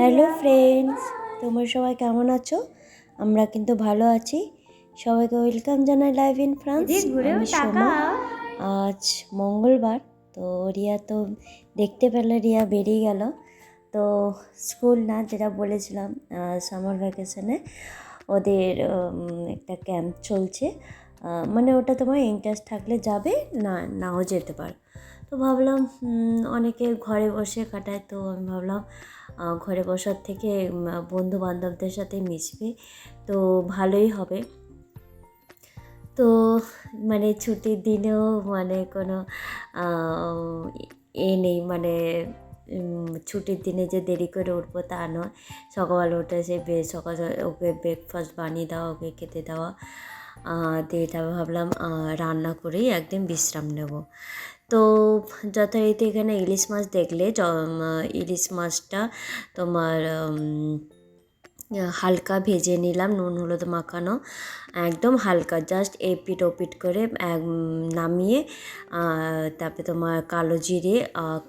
Hello friends তোমরা সবাই কেমন আছো? আমরা কিন্তু ভালো আছি। সবাইকে ওয়েলকাম জানাই লাইভ ইন ফ্রান্স। আমি সোমা। আজ মঙ্গলবার তো রিয়া তো দেখতে পেলে রিয়া বেরিয়ে গেল। তো স্কুল না যেটা বলেছিলাম সামার ভ্যাকেশনে ওদের একটা ক্যাম্প চলছে। মানে ওটা তোমার ইন্টারেস্ট থাকলে যাবে না নাও যেতে পারো। তো ভাবলাম অনেকে ঘরে বসে কাটায়, তো আমি ভাবলাম ঘরে বসার থেকে বন্ধু বান্ধবদের সাথে মিশবে, তো ভালোই হবে। তো মানে ছুটির দিনেও মানে কোনো এ নেই মানে ছুটির দিনে যে দেরি করে উঠবো তা নয়। সকাল উঠে সে সকাল ওকে ব্রেকফাস্ট বানিয়ে দেওয়া, ওকে খেতে দেওয়া দিয়ে তারপর ভাবলাম রান্না করেই একদিন বিশ্রাম নেব। তো যথারীতি এখানে ইলিশ মাছ দেখলে ইলিশ মাছটা তোমার হালকা ভেজে নিলাম, নুন, হলুদ মাখানো। একদম হালকা জাস্ট এপিট ওপিট করে নামিয়ে তারপরে তোমার কালো জিরে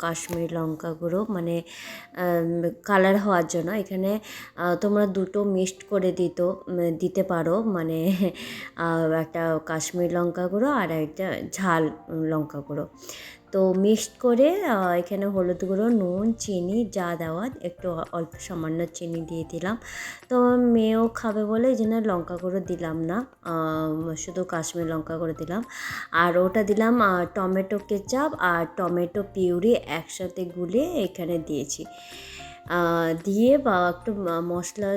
কাশ্মীর লঙ্কা গুঁড়ো মানে কালার হওয়ার জন্য। এখানে তোমরা দুটো মিক্সড করে দিত দিতে পারো মানে একটা কাশ্মীর লঙ্কা গুঁড়ো আর একটা ঝাল লঙ্কা গুঁড়ো। তো মিক্সড করে এখানে হলুদ গুঁড়ো, নুন, চিনি, যা দেওয়া, একটু অল্প সামান্য চিনি দিয়ে দিলাম। তো মেয়েও খাবে বলে এই জন্য লঙ্কা গুঁড়ো দিলাম না শুধু কাশ্মীর লঙ্কা গুঁড়ো দিলাম। আর ওটা দিলাম টমেটো কেচাপ আর টমেটো পিউরি একসাথে গুলে এখানে দিয়েছি। দিয়ে বা একটু মশলা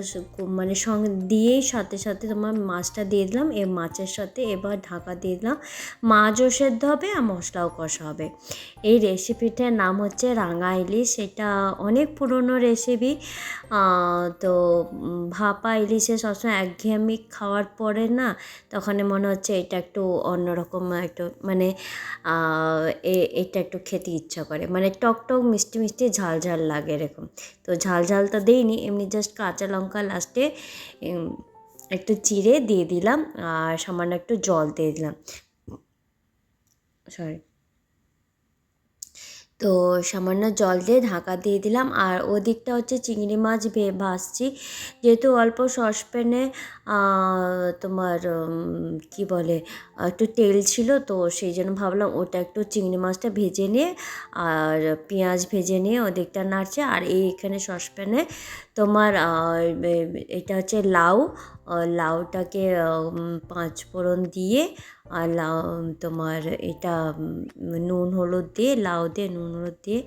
মানে সঙ্গে দিয়েই সাথে সাথে তোমার মাছটা দিয়ে দিলাম। এ মাছের সাথে এবার ঢাকা দিয়ে দিলাম। মাছও সেদ্ধ হবে আর মশলাও কষা হবে। এই রেসিপিটার নাম হচ্ছে রাঙা ইলিশ। এটা অনেক পুরনো রেসিপি তো ভাপা ইলিশে সবসময় একঘেয়েমি খাওয়ার পরে না তখন মনে হচ্ছে এটা একটু অন্যরকম একটু মানে এটা একটু খেতে ইচ্ছা করে। মানে টক টক মিষ্টি মিষ্টি ঝাল ঝাল লাগে এরকম। তো ঝাল ঝালটা দিইনি, এমনি জাস্ট কাঁচা লঙ্কা লাস্টে একটু চিড়ে দিয়ে দিলাম আর সামান্য একটু জল দিয়ে দিলাম। সরি তো সামান্য জল দিয়ে ঢাকা দিয়ে দিলাম। আর ওদিকটা হচ্ছে চিংড়ি মাছ ভে, ভাজছি। যেহেতু অল্প সসপ্যানে তোমার কি বলে, একটু তেল ছিল, তো সেই জন্য ভাবলাম ওটা একটু চিংড়ি মাছটা ভেজে নিয়ে, আর পেঁয়াজ ভেজে নিয়ে ওদিকটা নাড়ছে। আর এই এখানে সসপ্যানে তোমার এটা হচ্ছে লাউ। লাউটাকে পাঁচ ফোড়ন দিয়ে আর লাউ তোমার এটা নুন হলুদ দিয়ে, লাউ দিয়ে, নুন হলুদ দিয়ে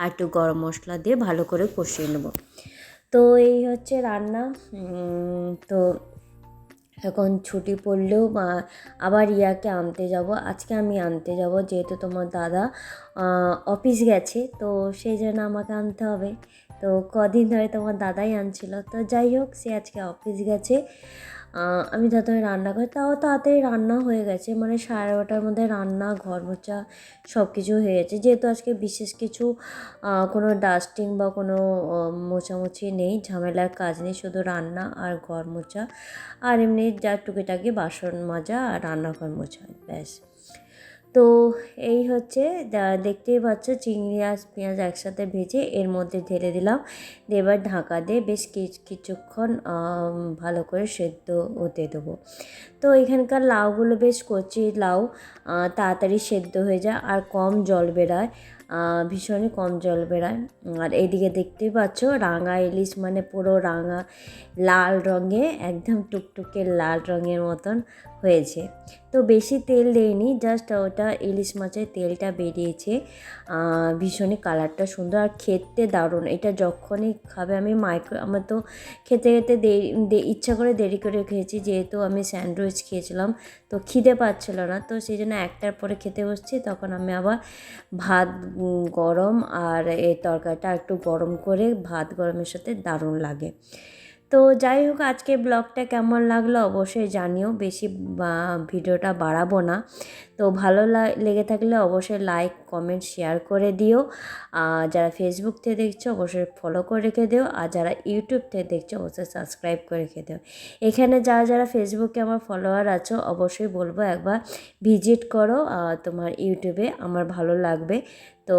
আর একটু গরম মশলা দিয়ে ভালো করে কষিয়ে নেব। তো এই হচ্ছে রান্না তো এখন ছুটি পড়লেও আবার ইয়াকে আনতে যাব। আজকে আমি আনতে যাব, যেহেতু তোমার দাদা অফিস গেছে, তো সেই জন্য আমাকে আনতে হবে। তো কদিন ধরে তোমার দাদাই আনছিল। তো যাই হোক, সে আজকে অফিস গেছে। আমি তাড়াতাড়ি রান্না করি, তাও তাড়াতাড়ি রান্না হয়ে গেছে। মানে সাড়ে এগারোটার মধ্যে রান্না, ঘর মোচা সব কিছু হয়ে গেছে। যেহেতু আজকে বিশেষ কিছু কোনো ডাস্টিং বা কোনো মোছামুছি নেই, ঝামেলার কাজ নেই, শুধু রান্না আর ঘর মোছা। আর এমনি যা টুকিটাকি বাসন মাজা আর রান্নাঘর মোছা, ব্যাস। তো এই হচ্ছে দেখতেই পাচ্ছ চিংড়ি আর পেঁয়াজ একসাথে ভেজে এর মধ্যে ঢেলে দিলাম। এবার ঢাকা দিয়ে বেশ কিছু কিছুক্ষণ ভালো করে সেদ্ধ হতে দেবো। তো এখানকার লাউগুলো বেশ কচি লাউ তাড়াতাড়ি সেদ্ধ হয়ে যায় আর কম জল বেরায় ভীষণই কম জল বেরায়। আর এইদিকে দেখতেই পাচ্ছ রাঙা ইলিশ মানে পুরো রাঙা, লাল রঙে, একদম টুকটুকে লাল রঙের মতন হয়েছে। তো বেশি তেল দেয়নি জাস্ট ওটা ইলিশ মাছের তেলটা বেরিয়েছে। ভীষণই কালারটা সুন্দর আর খেতে দারুণ। এটা যখনই খাবে আমি মাইক্রো, আমার তো খেতে খেতে দেরি ইচ্ছা করে দেরি করে খেয়েছি, যেহেতু আমি স্যান্ডউইচ খেয়েছিলাম, তো খিদে পাচ্ছিল না। তো সেই জন্য একটার পরে খেতে বসছি, তখন আমি আবার ভাত গরম আর এই তরকারিটা একটু গরম করে ভাত গরমের সাথে দারুণ লাগে। তো যাই হোক, আজকে ব্লগটা কেমন লাগল অবশ্যই জানিও। বেশি ভিডিওটা বাড়াবো না। তো ভালো লেগে থাকলে অবশ্যই লাইক কমেন্ট শেয়ার করে দিও। যারা ফেসবুক থেকে দেখছ, অবশ্যই ফলো করে রেখে দিও। আর যারা ইউটিউব থেকে দেখছ, অবশ্যই সাবস্ক্রাইব করে রেখে দিও। এখানে যারা যারা ফেসবুকে আমার ফলোয়ার আছো, অবশ্যই বলব একবার ভিজিট করো তোমার ইউটিউবে আমার ভালো লাগবে। তো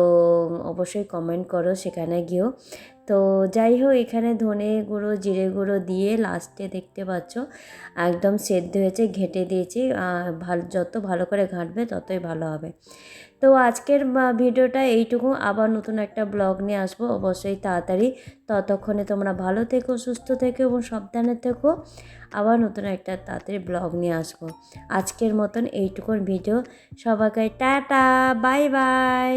অবশ্যই কমেন্ট করো, সেখানে গিয়েও তো যাই হোক এখানে ধনে গুঁড়ো, জিরে গুঁড়ো দিয়ে লাস্টে দেখতে পাচ্ছ, একদম সেদ্ধ হয়েছে, ঘেঁটে দিয়েছি ভালো, যত ভালো করে ঘাঁটবে ততই ভালো হবে। তো আজকের ভিডিওটা এইটুকু। আবার নতুন একটা ব্লগ নিয়ে আসব, অবশ্যই তাড়াতাড়ি। ততক্ষণে তোমরা ভালো থেকো, সুস্থ থেকো এবং সাবধানে থেকো। আবার নতুন একটা তাড়াতাড়ি ব্লগ নিয়ে আসব। আজকের মতন এইটুকুন ভিডিও। সবাইকে টাটা, বাই বাই।